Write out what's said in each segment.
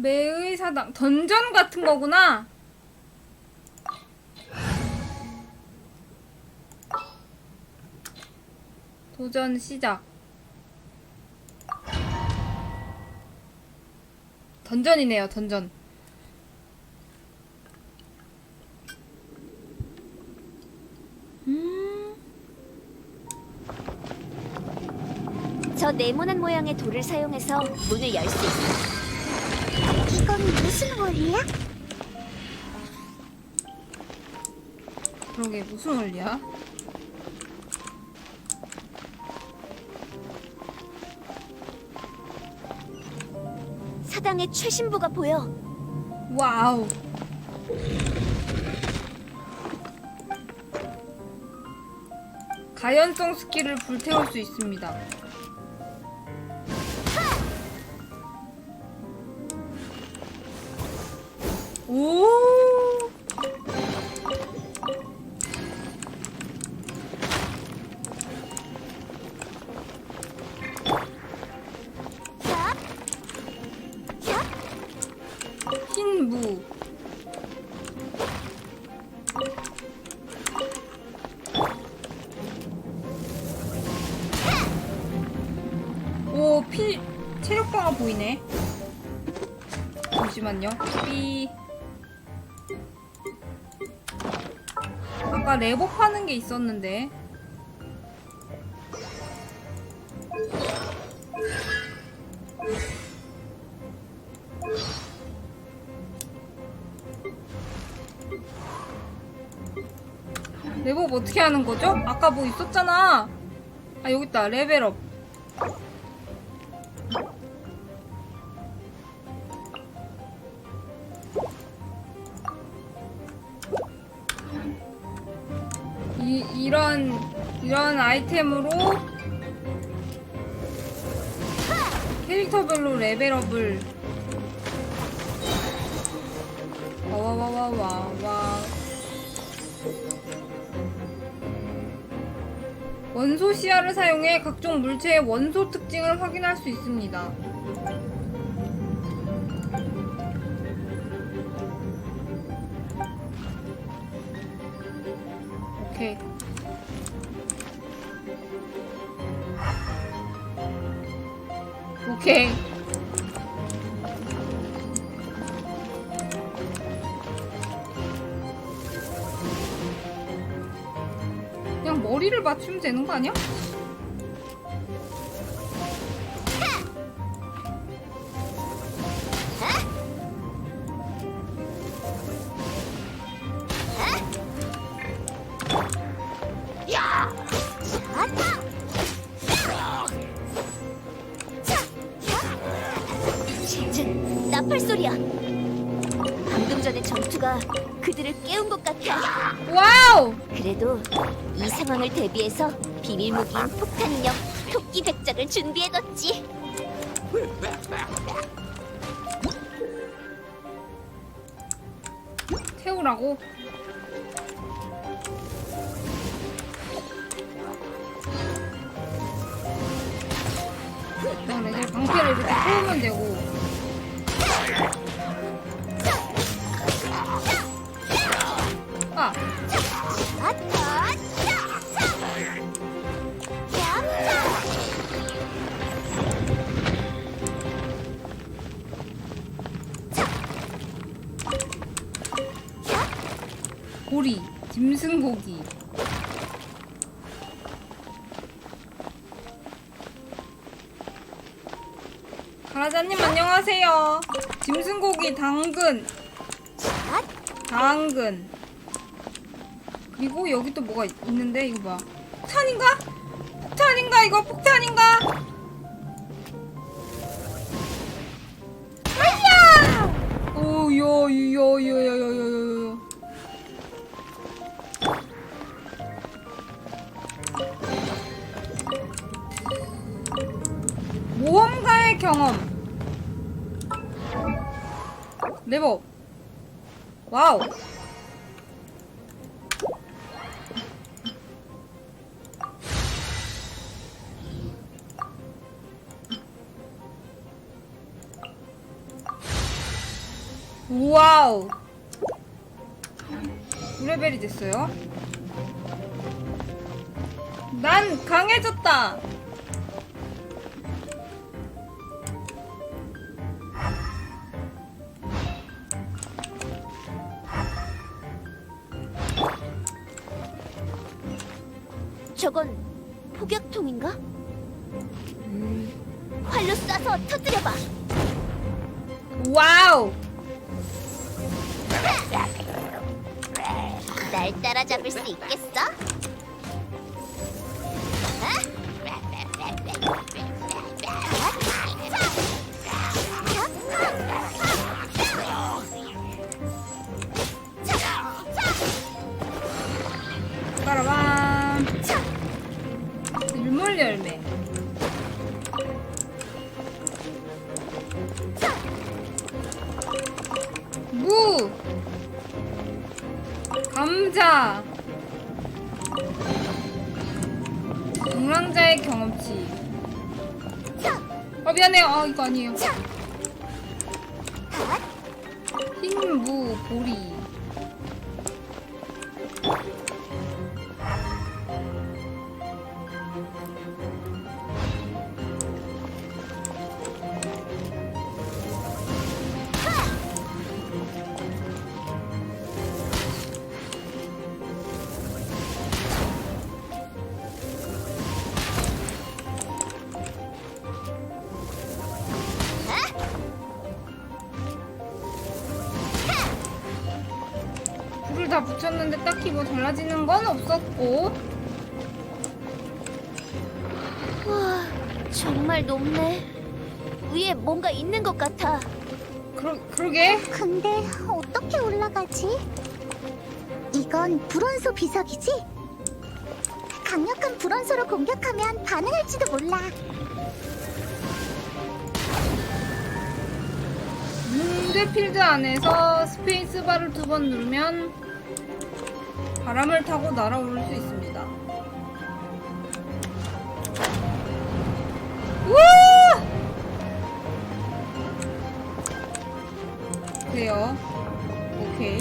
매의 사당 던전 같은 거구나. 도전 시작. 던전이네요, 던전. 음, 저 네모난 모양의 돌을 사용해서 문을 열 수 있어. 이건 무슨 원리야? 그러게 무슨 원리야? 사당의 최신부가 보여. 와우. 가연성 스킬을 불태울 수 있습니다. 오! 흰무. 오, 피, 체력 강화 보이네. 잠시만요. 삐. 아까 파는 게 있었는데. 레벨업 어떻게 하는 거죠? 아까 뭐 있었잖아. 아, 여기 있다. 레벨업. 이, 이런, 이런 아이템으로 캐릭터별로 레벨업을 와와와와와 원소 시야를 사용해 각종 물체의 원소 특징을 확인할 수 있습니다. 오케이. 오케이. 그냥 머리를 맞추면 되는 거 아니야? 쟤는 나팔 소리야. 방금 전의 전투가 그들을 깨운 것 같아. 와우! 그래도 이 상황을 대비해서 비밀 무기인 폭탄 인형 토끼 백작을 준비해뒀지. 태우라고? 그냥 이제 방패를 이렇게 뽑으면 되고 아! 고리 짐승고기 안녕하세요. 짐승고기 당근. 당근. 그리고 여기 또 뭐가 있- 있는데? 이거 봐. 폭탄인가? 폭탄인가 이거? 폭탄인가? 아야! 오요요요요요요요. 모험가의 경험 레버. 와우. 와우. 9레벨이 됐어요. 난 강해졌다 저건 폭격통인가? 활로 쏴서 터뜨려봐. 와우 날 따라잡을 수 있겠어? 빠 감자 동랑자의 경험치. 어 미안해요 아 이거 아니에요. 흰무 보리 다 붙였는데 딱히 뭐 달라지는 건 없었고 와, 정말 높네. 위에 뭔가 있는 것 같아. 그러, 그러게 근데 어떻게 올라가지? 이건 불원소 비석이지? 강력한 불원소로 공격하면 반응할지도 몰라. 문대필드 안에서 스페이스바를 두 번 누르면 바람을 타고 날아오를 수 있습니다. 우와! 그래요. 오케이.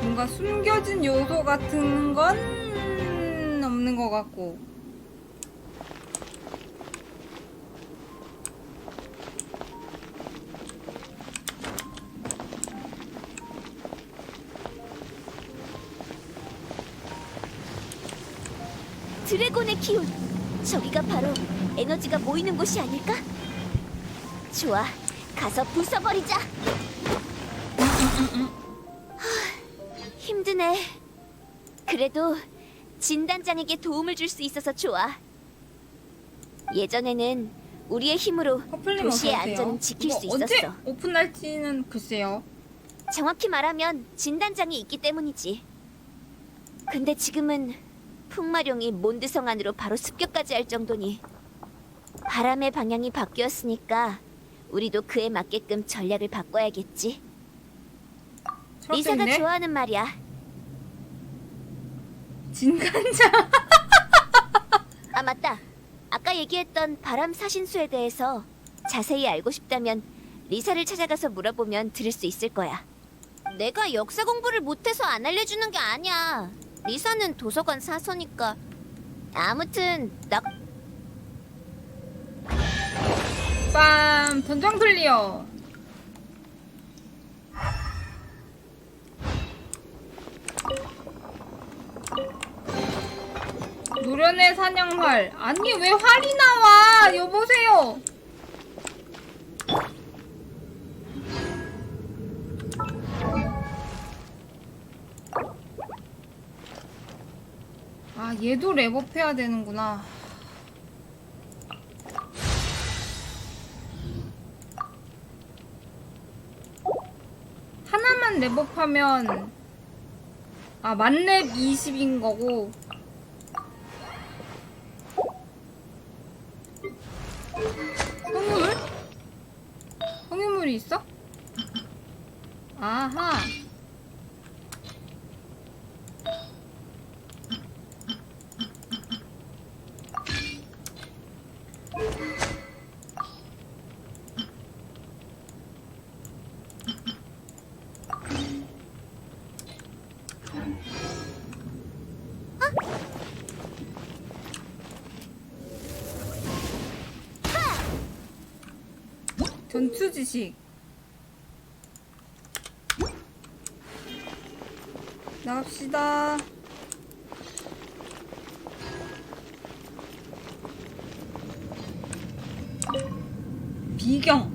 뭔가 숨겨진 요소 같은 건 없는 것 같고. 드래곤의 기운. 저기가 바로 에너지가 모이는 곳이 아닐까? 좋아, 가서 부숴버리자. 하, 힘드네. 그래도 진단장에게 도움을 줄 수 있어서 좋아. 예전에는 우리의 힘으로 도시의 어서 오세요. 안전은 지킬 이거 수 언제 있었어. 오픈할지는 글쎄요. 정확히 말하면 진단장이 있기 때문이지. 근데 지금은 풍마룡이 몬드성 안으로 바로 습격까지 할 정도니 바람의 방향이 바뀌었으니까 우리도 그에 맞게끔 전략을 바꿔야겠지. 리사가 있네? 좋아하는 말이야. 진간자. 아 맞다. 아까 얘기했던 바람 사신수에 대해서 자세히 알고 싶다면 리사를 찾아가서 물어보면 들을 수 있을 거야. 내가 역사 공부를 못해서 안 알려주는 게 아니야. 리사는 도서관 사서니까. 아무튼 나 빰 전장 클리어. 노련의 사냥활. 아니 왜 활이 나와? 여보세요. 얘도 랩업 해야 되는구나. 하나만 랩업하면 아 만렙 20인 거고 성유물? 성유물이 있어? 아하 전투 지식. 나갑시다. 비경.